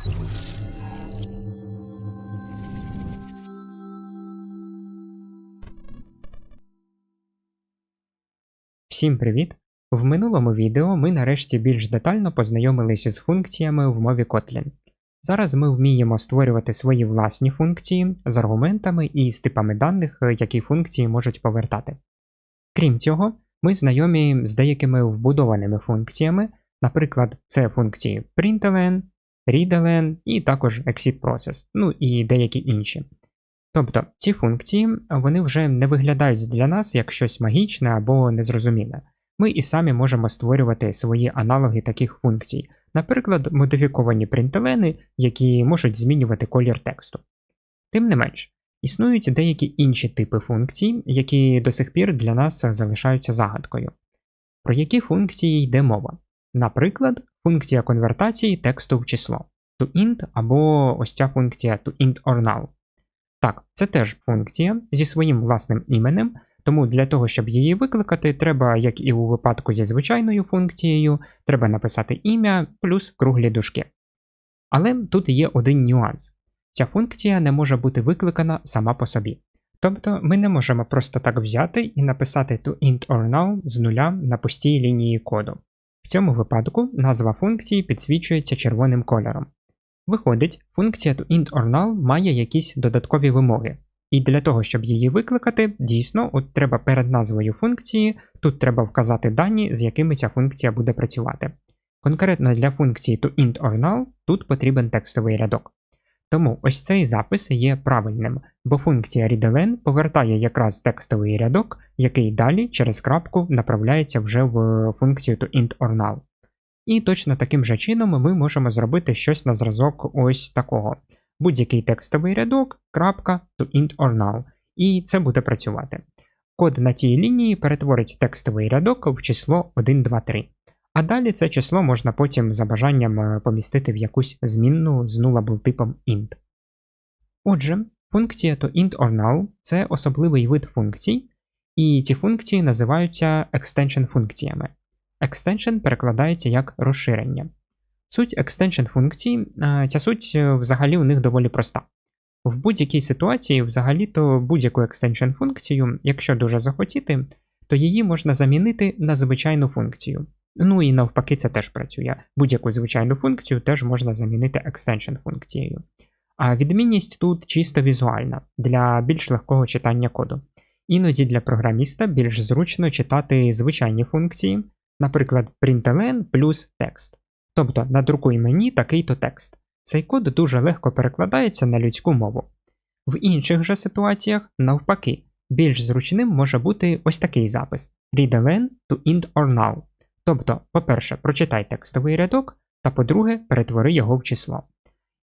Всім привіт! В минулому відео ми нарешті більш детально познайомилися з функціями в мові Kotlin. Зараз ми вміємо створювати свої власні функції з аргументами і з типами даних, які функції можуть повертати. Крім цього, ми знайомі з деякими вбудованими функціями, наприклад, це функції println, readln і також exit process, ну і деякі інші. Тобто ці функції вони вже не виглядають для нас як щось магічне або незрозуміле. Ми і самі можемо створювати свої аналоги таких функцій, наприклад, модифіковані принтлени, які можуть змінювати колір тексту. Тим не менш, існують деякі інші типи функцій, які до сих пір для нас залишаються загадкою. Про які функції йде мова? Наприклад, функція конвертації тексту в число toInt або ось ця функція toInt or null. Так, це теж функція зі своїм власним іменем, тому для того, щоб її викликати, треба, як і у випадку зі звичайною функцією, треба написати ім'я плюс круглі дужки. Але тут є один нюанс: ця функція не може бути викликана сама по собі. Тобто ми не можемо просто так взяти і написати toInt or null з нуля на пустій лінії коду. В цьому випадку назва функції підсвічується червоним кольором. Виходить, функція toIntOrNull має якісь додаткові вимоги. І для того, щоб її викликати, дійсно, от треба перед назвою функції, тут треба вказати дані, з якими ця функція буде працювати. Конкретно для функції toIntOrNull тут потрібен текстовий рядок. Тому ось цей запис є правильним, бо функція readLn повертає якраз текстовий рядок, який далі через крапку направляється вже в функцію toIntOrNull. І точно таким же чином ми можемо зробити щось на зразок ось такого. Будь-який текстовий рядок, крапка, toInt or. І це буде працювати. Код на цій лінії перетворить текстовий рядок в число 1, 2, 3. А далі це число можна потім за бажанням помістити в якусь змінну з nullable типом int. Отже, функція toInt or null це особливий вид функцій, і ці функції називаються extension функціями. Extension перекладається як розширення. Суть extension функцій, ця суть е, взагалі у них доволі проста. В будь-якій ситуації, взагалі-то будь-яку extension функцію, якщо дуже захотіти, то її можна замінити на звичайну функцію. Ну і навпаки, це теж працює. Будь-яку звичайну функцію теж можна замінити extension функцією. А відмінність тут чисто візуальна для більш легкого читання коду. Іноді для програміста більш зручно читати звичайні функції, наприклад, println плюс текст. Тобто надрукуй мені такий-то текст. Цей код дуже легко перекладається на людську мову. В інших же ситуаціях, навпаки, більш зручним може бути ось такий запис: readln to int or null. Тобто, по-перше, прочитай текстовий рядок, та по-друге, перетвори його в число.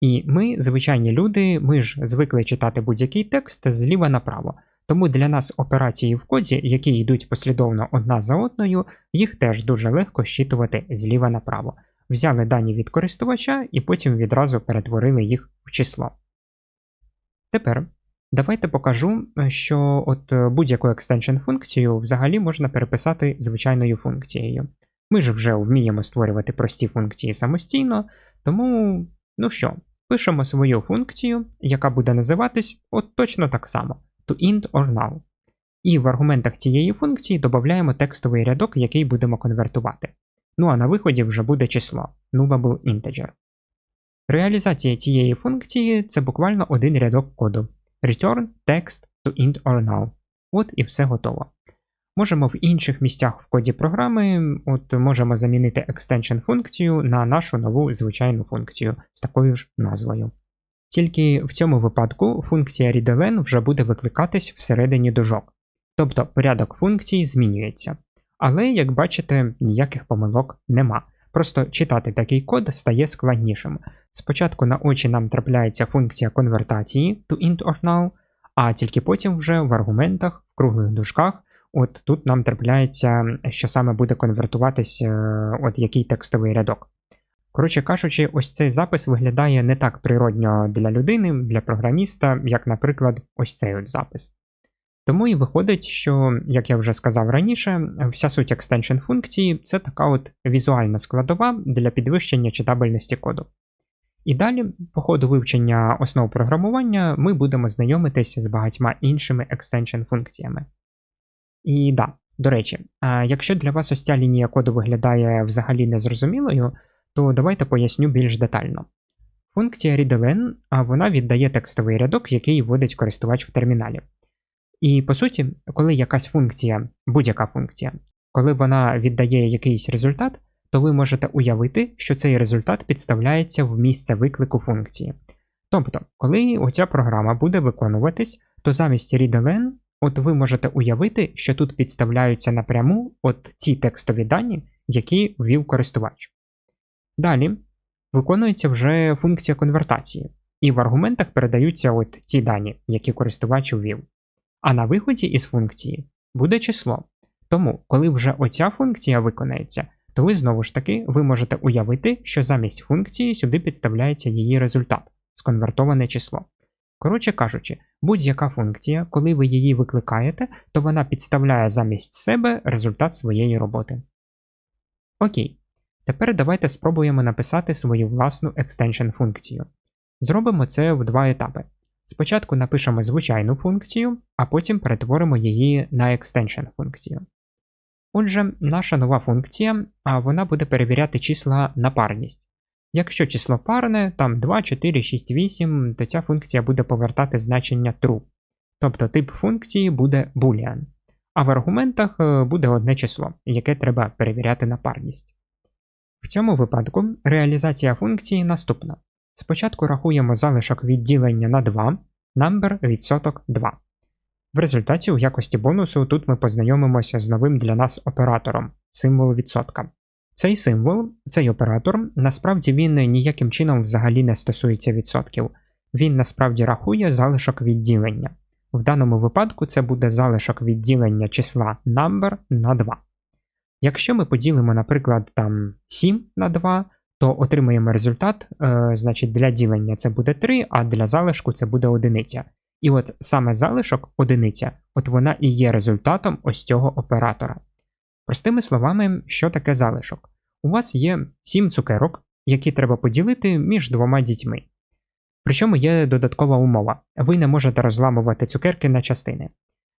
І ми, звичайні люди, ми ж звикли читати будь-який текст зліва направо. Тому для нас операції в коді, які йдуть послідовно одна за одною, їх теж дуже легко щитувати зліва направо. Взяли дані від користувача і потім відразу перетворили їх в число. Тепер давайте покажу, що от будь-яку extension функцію взагалі можна переписати звичайною функцією. Ми ж вже вміємо створювати прості функції самостійно, тому, ну що, пишемо свою функцію, яка буде називатись от точно так само toInt or null. І в аргументах цієї функції додаємо текстовий рядок, який будемо конвертувати. Ну а на виході вже буде число nullable integer. Реалізація цієї функції це буквально один рядок коду. Return text to int or null. От і все готово. Можемо в інших місцях в коді програми, от можемо замінити extension функцію на нашу нову звичайну функцію з такою ж назвою. Тільки в цьому випадку функція readLn вже буде викликатись всередині дужок. Тобто порядок функцій змінюється. Але, як бачите, ніяких помилок нема. Просто читати такий код стає складнішим. Спочатку на очі нам трапляється функція конвертації to int or null, а тільки потім вже в аргументах, в круглих дужках, от тут нам трапляється, що саме буде конвертуватись е, от який текстовий рядок. Коротше кажучи, ось цей запис виглядає не так природньо для людини, для програміста, як, наприклад, ось цей от запис. Тому і виходить, що, як я вже сказав раніше, вся суть екстеншн функції це така от візуальна складова для підвищення читабельності коду. І далі, по ходу вивчення основ програмування, ми будемо знайомитися з багатьма іншими екстеншн функціями. І да, до речі, якщо для вас ось ця лінія коду виглядає взагалі незрозумілою, то давайте поясню більш детально. Функція readLn вона віддає текстовий рядок, який вводить користувач в терміналі. І по суті, коли якась функція, будь-яка функція, коли вона віддає якийсь результат, то ви можете уявити, що цей результат підставляється в місце виклику функції. Тобто, коли оця програма буде виконуватись, то замість readLn, от ви можете уявити, що тут підставляються напряму от ті текстові дані, які ввів користувач. Далі виконується вже функція конвертації, і в аргументах передаються от ті дані, які користувач ввів. А на виході із функції буде число. Тому, коли вже оця функція виконається, то ви знову ж таки ви можете уявити, що замість функції сюди підставляється її результат, сконвертоване число. Коротше кажучи, будь-яка функція, коли ви її викликаєте, то вона підставляє замість себе результат своєї роботи. Окей. Тепер давайте спробуємо написати свою власну екстеншн функцію. Зробимо це в два етапи. Спочатку напишемо звичайну функцію, а потім перетворимо її на екстеншн функцію. Отже, наша нова функція вона буде перевіряти числа на парність. Якщо число парне, там 2, 4, 6, 8, то ця функція буде повертати значення true. Тобто тип функції буде boolean. А в аргументах е, буде одне число, яке треба перевіряти на парність. В цьому випадку реалізація функції наступна. Спочатку рахуємо залишок відділення на 2, number відсоток 2. В результаті у якості бонусу тут ми познайомимося з новим для нас оператором символ відсотка. Цей символ, цей оператор, насправді він ніяким чином взагалі не стосується відсотків. Він насправді рахує залишок відділення. В даному випадку це буде залишок відділення числа number на 2. Якщо ми поділимо, наприклад, там 7 на 2, то отримаємо результат, е, значить для ділення це буде 3, а для залишку це буде одиниця. І от саме залишок одиниця, от вона і є результатом ось цього оператора. Простими словами, що таке залишок? У вас є 7 цукерок, які треба поділити між двома дітьми. Причому є додаткова умова: ви не можете розламувати цукерки на частини.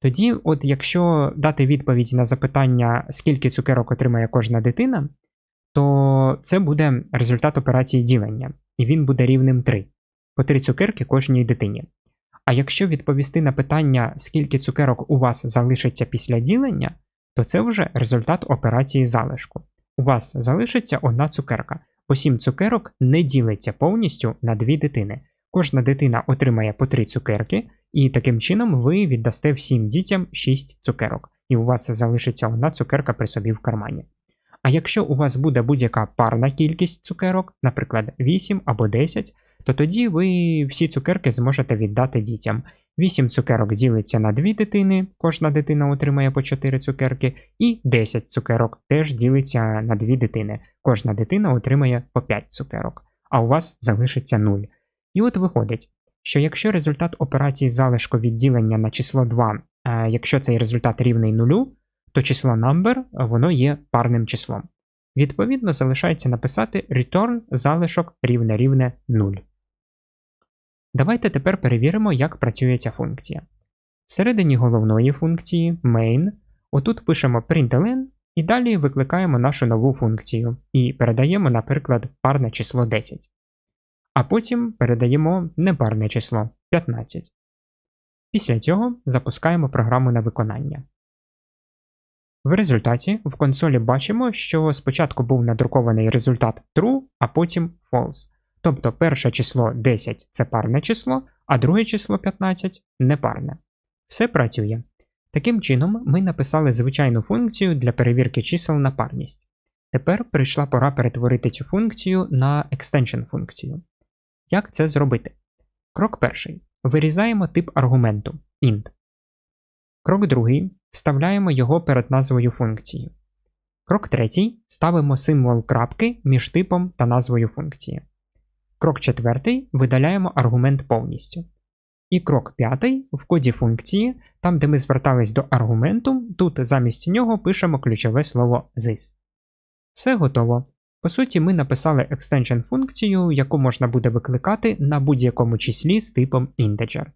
Тоді, от якщо дати відповідь на запитання, скільки цукерок отримає кожна дитина, то це буде результат операції ділення, і він буде рівним 3 по 3 цукерки кожній дитині. А якщо відповісти на питання, скільки цукерок у вас залишиться після ділення, то це вже результат операції залишку. У вас залишиться одна цукерка, бо 7 цукерок не ділиться повністю на дві дитини. Кожна дитина отримає по 3 цукерки, і таким чином ви віддасте всім дітям 6 цукерок, і у вас залишиться одна цукерка при собі в кармані. А якщо у вас буде будь-яка парна кількість цукерок, наприклад, 8 або 10, то тоді ви всі цукерки зможете віддати дітям. 8 цукерок ділиться на 2 дитини, кожна дитина отримає по 4 цукерки, і 10 цукерок теж ділиться на 2 дитини. Кожна дитина отримає по 5 цукерок, а у вас залишиться 0. І от виходить, що якщо результат операції залишку відділення на число 2, якщо цей результат рівний 0, то число number воно є парним числом. Відповідно, залишається написати return залишок рівне рівне 0. Давайте тепер перевіримо, як працює ця функція. Всередині головної функції main, отут пишемо println і далі викликаємо нашу нову функцію і передаємо, наприклад, парне число 10. А потім передаємо непарне число 15. Після цього запускаємо програму на виконання. В результаті в консолі бачимо, що спочатку був надрукований результат true, а потім false. Тобто перше число 10 це парне число, а друге число 15 непарне. Все працює. Таким чином, ми написали звичайну функцію для перевірки чисел на парність. Тепер прийшла пора перетворити цю функцію на extension функцію. Як це зробити? Крок перший. Вирізаємо тип аргументу int. Крок другий. Вставляємо його перед назвою функції. Крок третій. Ставимо символ крапки між типом та назвою функції. Крок четвертий видаляємо аргумент повністю. І крок п'ятий в коді функції, там де ми звертались до аргументу, тут замість нього пишемо ключове слово this. Все готово. По суті, ми написали extension функцію, яку можна буде викликати на будь-якому числі з типом integer.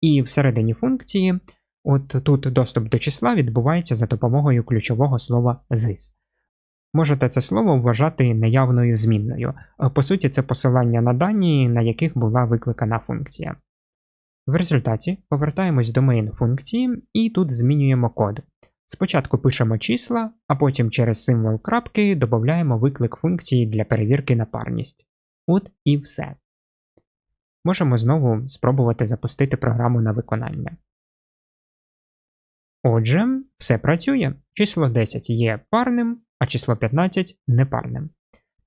І всередині функції, от тут доступ до числа відбувається за допомогою ключового слова this. Можете це слово вважати неявною змінною. По суті, це посилання на дані, на яких була викликана функція. В результаті повертаємось до main функції і тут змінюємо код. Спочатку пишемо числа, а потім через символ крапки додаємо виклик функції для перевірки на парність. От і все. Можемо знову спробувати запустити програму на виконання. Отже, все працює. Число 10 є парним, а число 15 непарним.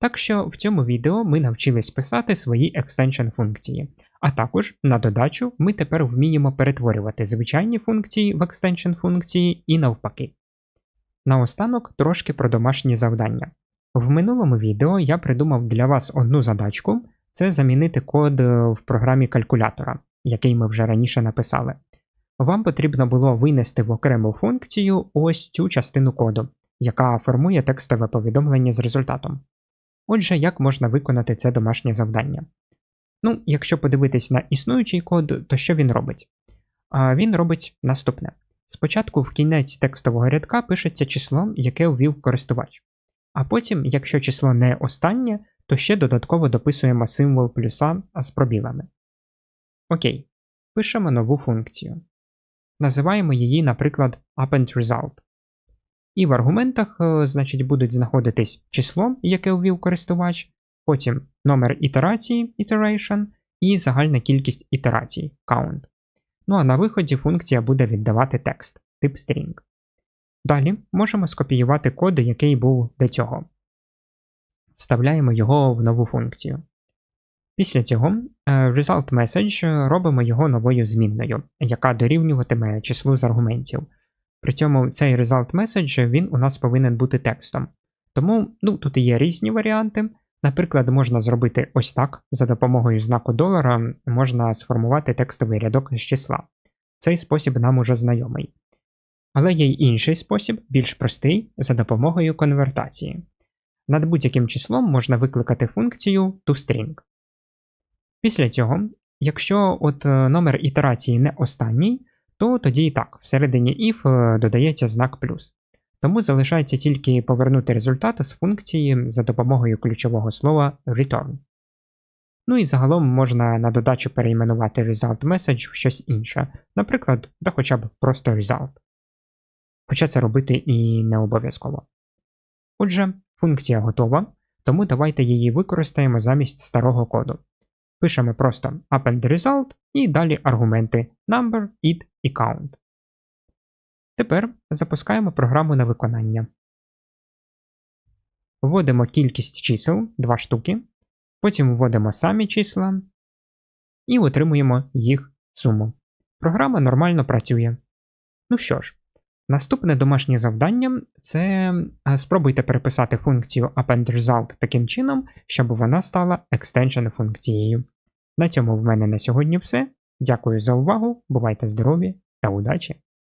Так що в цьому відео ми навчились писати свої екстеншн функції, а також на додачу ми тепер вміємо перетворювати звичайні функції в екстеншн функції і навпаки. Наостанок трошки про домашні завдання. В минулому відео я придумав для вас одну задачку це замінити код в програмі калькулятора, який ми вже раніше написали. Вам потрібно було винести в окрему функцію ось цю частину коду, яка формує текстове повідомлення з результатом. Отже, як можна виконати це домашнє завдання? Ну, якщо подивитись на існуючий код, то що він робить? Він робить наступне. Спочатку в кінець текстового рядка пишеться число, яке ввів користувач. А потім, якщо число не останнє, то ще додатково дописуємо символ плюса з пробілами. Окей, пишемо нову функцію. Називаємо її, наприклад, AppendResult. І в аргументах, е, значить, будуть знаходитись число, яке ввів користувач, потім номер ітерації iteration і загальна кількість ітерацій count. Ну а на виході функція буде віддавати текст тип string. Далі можемо скопіювати код, який був до цього. Вставляємо його в нову функцію. Після цього е, result message робимо його новою змінною, яка дорівнюватиме числу з аргументів. При цьому цей result message він у нас повинен бути текстом. Тому ну, тут є різні варіанти. Наприклад, можна зробити ось так: за допомогою знаку долара можна сформувати текстовий рядок з числа. Цей спосіб нам уже знайомий. Але є й інший спосіб, більш простий, за допомогою конвертації. Над будь-яким числом можна викликати функцію toString. Після цього, якщо от е, номер ітерації не останній, то тоді і так, всередині if е, додається знак плюс. Тому залишається тільки повернути результат з функції за допомогою ключового слова return. Ну і загалом можна на додачу перейменувати result message в щось інше, наприклад, да хоча б просто result. Хоча це робити і не обов'язково. Отже, функція готова, тому давайте її використаємо замість старого коду. Пишемо просто append result і далі аргументи number, id і count. Тепер запускаємо програму на виконання. Вводимо кількість чисел 2 штуки, потім вводимо самі числа і отримуємо їх суму. Програма нормально працює. Ну що ж, наступне домашнє завдання це спробуйте переписати функцію AppendResult таким чином, щоб вона стала екстеншн функцією. На цьому в мене на сьогодні все. Дякую за увагу, бувайте здорові та удачі!